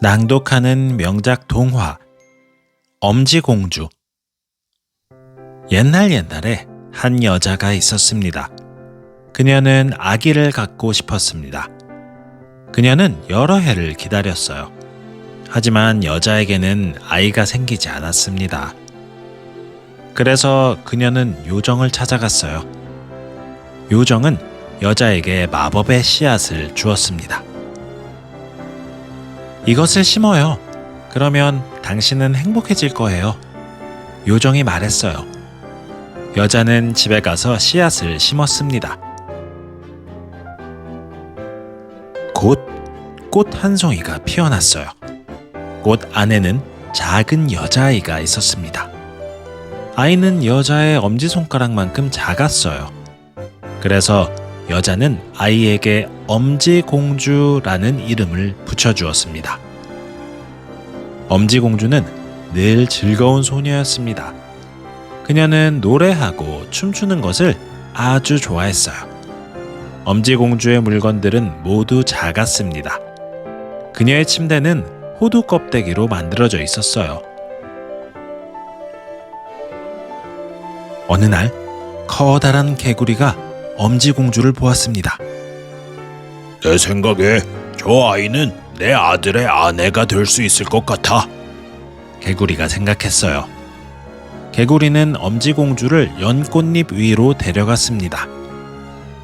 낭독하는 명작 동화 엄지공주 옛날 옛날에 한 여자가 있었습니다. 그녀는 아기를 갖고 싶었습니다. 그녀는 여러 해를 기다렸어요. 하지만 여자에게는 아이가 생기지 않았습니다. 그래서 그녀는 요정을 찾아갔어요. 요정은 여자에게 마법의 씨앗을 주었습니다. 이것을 심어요. 그러면 당신은 행복해질 거예요. 요정이 말했어요. 여자는 집에 가서 씨앗을 심었습니다. 곧 꽃 한 송이가 피어났어요. 꽃 안에는 작은 여자아이가 있었습니다. 아이는 여자의 엄지손가락만큼 작았어요. 그래서 여자는 아이에게 엄지공주라는 이름을 붙여주었습니다. 엄지공주는 늘 즐거운 소녀였습니다. 그녀는 노래하고 춤추는 것을 아주 좋아했어요. 엄지공주의 물건들은 모두 작았습니다. 그녀의 침대는 호두 껍데기로 만들어져 있었어요. 어느 날 커다란 개구리가 엄지공주를 보았습니다. 내 생각에 저 아이는 내 아들의 아내가 될 수 있을 것 같아. 개구리가 생각했어요. 개구리는 엄지공주를 연꽃잎 위로 데려갔습니다.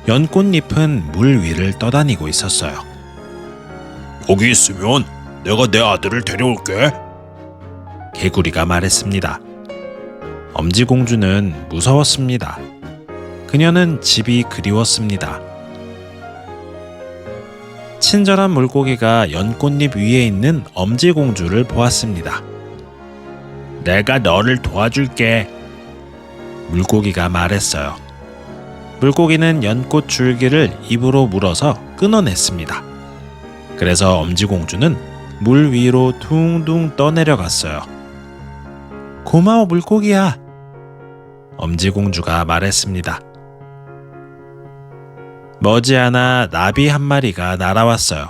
연꽃잎은 물 위를 떠다니고 있었어요. 거기 있으면 내가 내 아들을 데려올게. 개구리가 말했습니다. 엄지공주는 무서웠습니다. 그녀는 집이 그리웠습니다. 친절한 물고기가 연꽃잎 위에 있는 엄지공주를 보았습니다. 내가 너를 도와줄게. 물고기가 말했어요. 물고기는 연꽃 줄기를 입으로 물어서 끊어냈습니다. 그래서 엄지공주는 물 위로 둥둥 떠내려갔어요. 고마워 물고기야. 엄지공주가 말했습니다. 머지않아 나비 한 마리가 날아왔어요.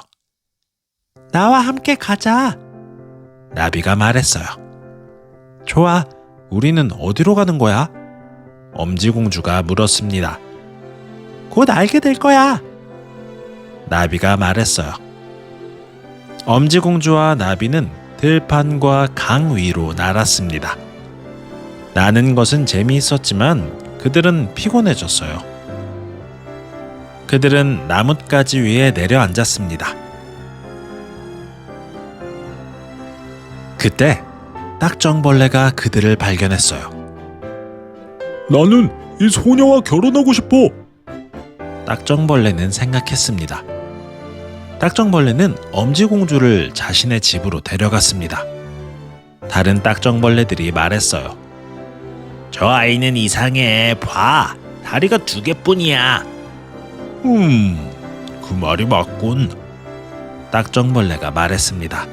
나와 함께 가자. 나비가 말했어요. 좋아. 우리는 어디로 가는 거야? 엄지공주가 물었습니다. 곧 알게 될 거야. 나비가 말했어요. 엄지공주와 나비는 들판과 강 위로 날았습니다. 나는 것은 재미있었지만 그들은 피곤해졌어요. 그들은 나뭇가지 위에 내려앉았습니다. 그때 딱정벌레가 그들을 발견했어요. 나는 이 소녀와 결혼하고 싶어. 딱정벌레는 생각했습니다. 딱정벌레는 엄지공주를 자신의 집으로 데려갔습니다. 다른 딱정벌레들이 말했어요. 저 아이는 이상해. 봐. 다리가 두 개뿐이야. 음, 그 말이 맞군. 딱정벌레가 말했습니다.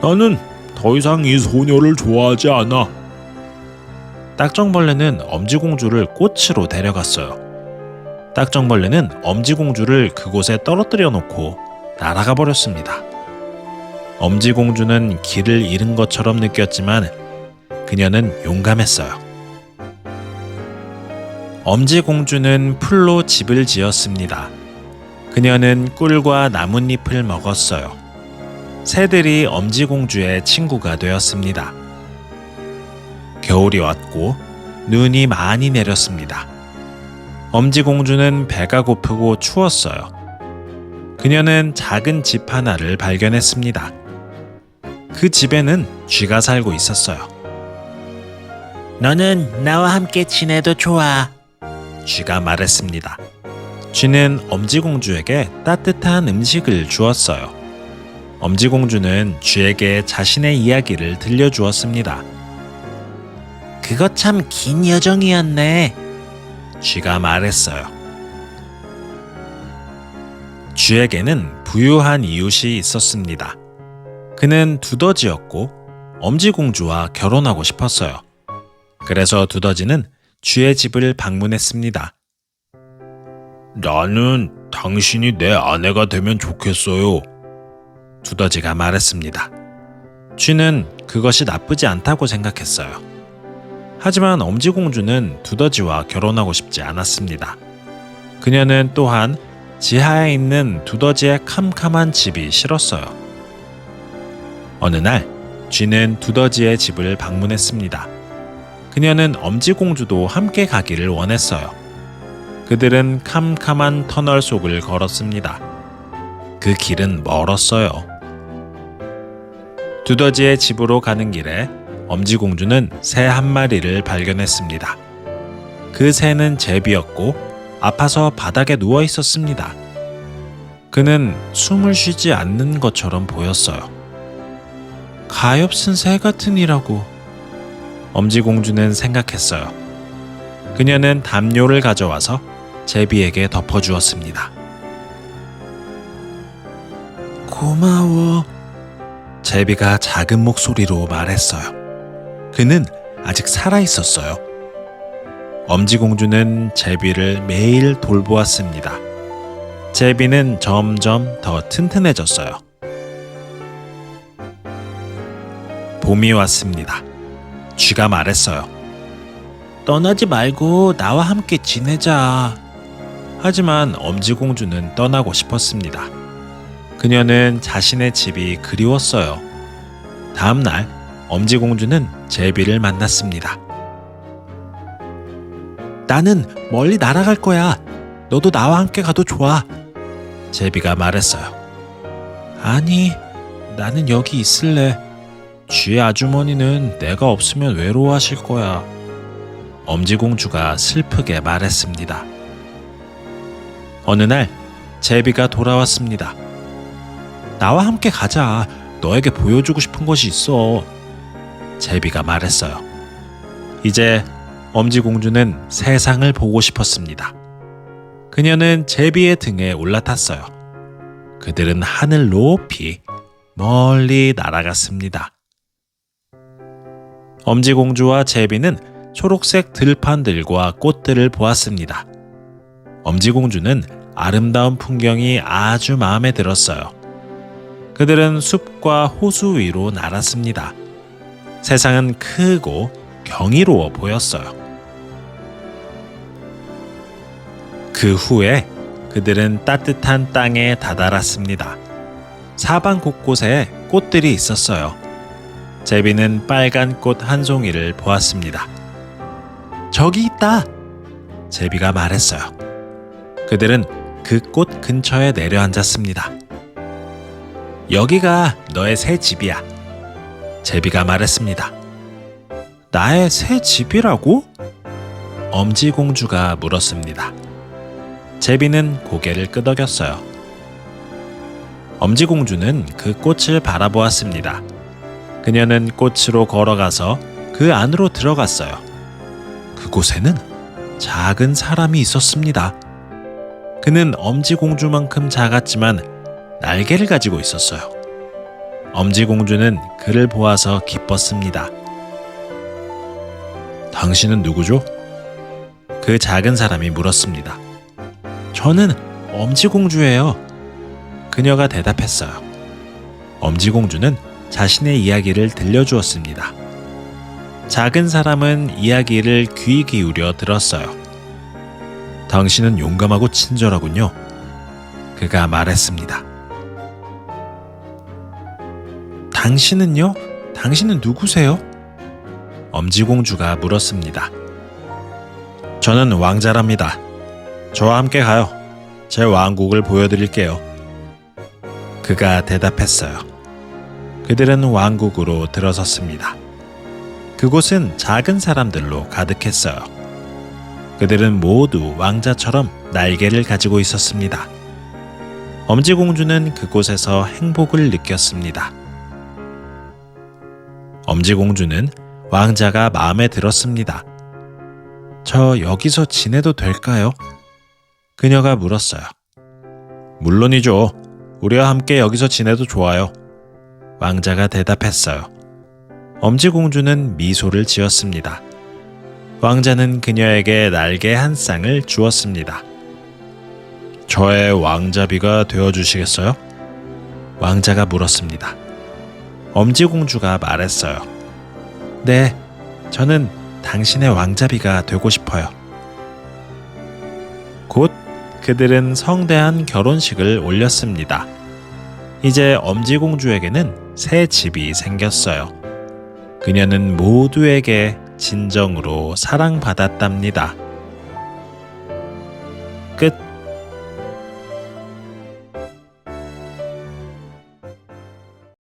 나는 더 이상 이 소녀를 좋아하지 않아. 딱정벌레는 엄지공주를 꽃으로 데려갔어요. 딱정벌레는 엄지공주를 그곳에 떨어뜨려 놓고 날아가 버렸습니다. 엄지공주는 길을 잃은 것처럼 느꼈지만 그녀는 용감했어요. 엄지공주는 풀로 집을 지었습니다. 그녀는 꿀과 나뭇잎을 먹었어요. 새들이 엄지공주의 친구가 되었습니다. 겨울이 왔고 눈이 많이 내렸습니다. 엄지공주는 배가 고프고 추웠어요. 그녀는 작은 집 하나를 발견했습니다. 그 집에는 쥐가 살고 있었어요. 너는 나와 함께 지내도 좋아. 쥐가 말했습니다. 쥐는 엄지공주에게 따뜻한 음식을 주었어요. 엄지공주는 쥐에게 자신의 이야기를 들려주었습니다. 그거 참 긴 여정이었네. 쥐가 말했어요. 쥐에게는 부유한 이웃이 있었습니다. 그는 두더지였고 엄지공주와 결혼하고 싶었어요. 그래서 두더지는 쥐의 집을 방문했습니다. 나는 당신이 내 아내가 되면 좋겠어요. 두더지가 말했습니다. 쥐는 그것이 나쁘지 않다고 생각했어요. 하지만 엄지공주는 두더지와 결혼하고 싶지 않았습니다. 그녀는 또한 지하에 있는 두더지의 캄캄한 집이 싫었어요. 어느 날 쥐는 두더지의 집을 방문했습니다. 그녀는 엄지공주도 함께 가기를 원했어요. 그들은 캄캄한 터널 속을 걸었습니다. 그 길은 멀었어요. 두더지의 집으로 가는 길에 엄지공주는 새 한 마리를 발견했습니다. 그 새는 제비였고 아파서 바닥에 누워 있었습니다. 그는 숨을 쉬지 않는 것처럼 보였어요. 가엾은 새 같은 이라고 엄지공주는 생각했어요. 그녀는 담요를 가져와서 제비에게 덮어주었습니다. 고마워. 제비가 작은 목소리로 말했어요. 그는 아직 살아 있었어요. 엄지공주는 제비를 매일 돌보았습니다. 제비는 점점 더 튼튼해졌어요. 봄이 왔습니다. 쥐가 말했어요. 떠나지 말고 나와 함께 지내자. 하지만 엄지공주는 떠나고 싶었습니다. 그녀는 자신의 집이 그리웠어요. 다음 날 엄지공주는 제비를 만났습니다. 나는 멀리 날아갈 거야. 너도 나와 함께 가도 좋아. 제비가 말했어요. 아니, 나는 여기 있을래. 쥐 아주머니는 내가 없으면 외로워하실 거야. 엄지공주가 슬프게 말했습니다. 어느 날 제비가 돌아왔습니다. 나와 함께 가자. 너에게 보여주고 싶은 것이 있어. 제비가 말했어요. 이제 엄지공주는 세상을 보고 싶었습니다. 그녀는 제비의 등에 올라탔어요. 그들은 하늘 높이 멀리 날아갔습니다. 엄지공주와 제비는 초록색 들판들과 꽃들을 보았습니다. 엄지공주는 아름다운 풍경이 아주 마음에 들었어요. 그들은 숲과 호수 위로 날았습니다. 세상은 크고 경이로워 보였어요. 그 후에 그들은 따뜻한 땅에 다다랐습니다. 사방 곳곳에 꽃들이 있었어요. 제비는 빨간 꽃 한 송이를 보았습니다. 저기 있다! 제비가 말했어요. 그들은 그 꽃 근처에 내려앉았습니다. 여기가 너의 새 집이야. 제비가 말했습니다. 나의 새 집이라고? 엄지공주가 물었습니다. 제비는 고개를 끄덕였어요. 엄지공주는 그 꽃을 바라보았습니다. 그녀는 꽃으로 걸어가서 그 안으로 들어갔어요. 그곳에는 작은 사람이 있었습니다. 그는 엄지공주만큼 작았지만 날개를 가지고 있었어요. 엄지공주는 그를 보아서 기뻤습니다. 당신은 누구죠? 그 작은 사람이 물었습니다. 저는 엄지공주예요. 그녀가 대답했어요. 엄지공주는 자신의 이야기를 들려주었습니다. 작은 사람은 이야기를 귀 기울여 들었어요. 당신은 용감하고 친절하군요. 그가 말했습니다. 당신은요? 당신은 누구세요? 엄지공주가 물었습니다. 저는 왕자랍니다. 저와 함께 가요. 제 왕국을 보여드릴게요. 그가 대답했어요. 그들은 왕국으로 들어섰습니다. 그곳은 작은 사람들로 가득했어요. 그들은 모두 왕자처럼 날개를 가지고 있었습니다. 엄지공주는 그곳에서 행복을 느꼈습니다. 엄지공주는 왕자가 마음에 들었습니다. 저 여기서 지내도 될까요? 그녀가 물었어요. 물론이죠. 우리와 함께 여기서 지내도 좋아요. 왕자가 대답했어요. 엄지공주는 미소를 지었습니다. 왕자는 그녀에게 날개 한 쌍을 주었습니다. 저의 왕자비가 되어 주시겠어요? 왕자가 물었습니다. 엄지공주가 말했어요. 네, 저는 당신의 왕자비가 되고 싶어요. 곧 그들은 성대한 결혼식을 올렸습니다. 이제 엄지공주에게는 새 집이 생겼어요. 그녀는 모두에게 진정으로 사랑받았답니다.